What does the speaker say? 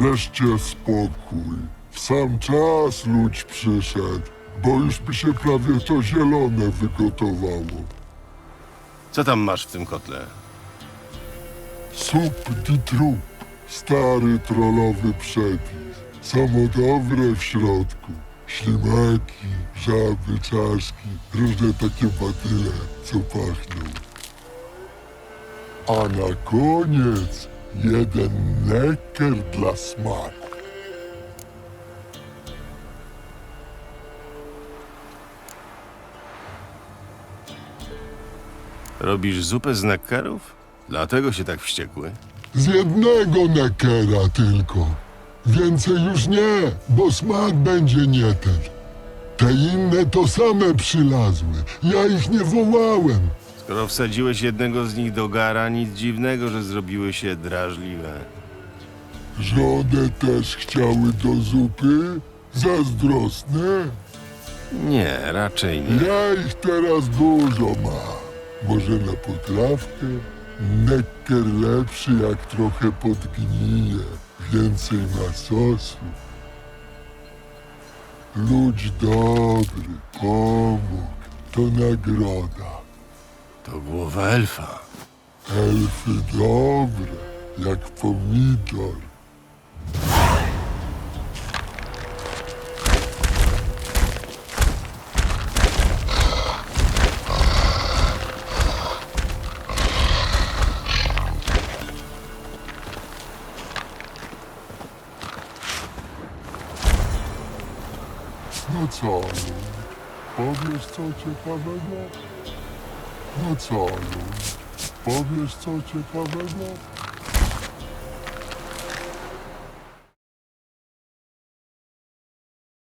Wreszcie spokój. W sam czas ludź przyszedł, bo już by się prawie to zielone wygotowało. Co tam masz w tym kotle? Sup di trup, stary trollowy przepis. Samo dobre w środku. Ślimaki, żaby, czaszki, różne takie batyle, co pachną. A na koniec jeden necker dla smaku. Robisz zupę z nekkerów? Dlatego się tak wściekły? Z jednego neckera tylko. Więcej już nie, bo smak będzie nie ten. Te inne to same przylazły. Ja ich nie wołałem. Skoro wsadziłeś jednego z nich do gara, nic dziwnego, że zrobiły się drażliwe. Żonę też chciały do zupy? Zazdrosne? Nie, raczej nie. Ja ich teraz dużo mam. Może na potrawkę? Necker lepszy jak trochę podgnije. Więcej ma sosu. Ludź dobry, pomógł. To nagroda. To głowa elfa. Elfy dobre, jak pomidor. No co? Powiesz co ciekawego? No co? Powiesz co ciekawego?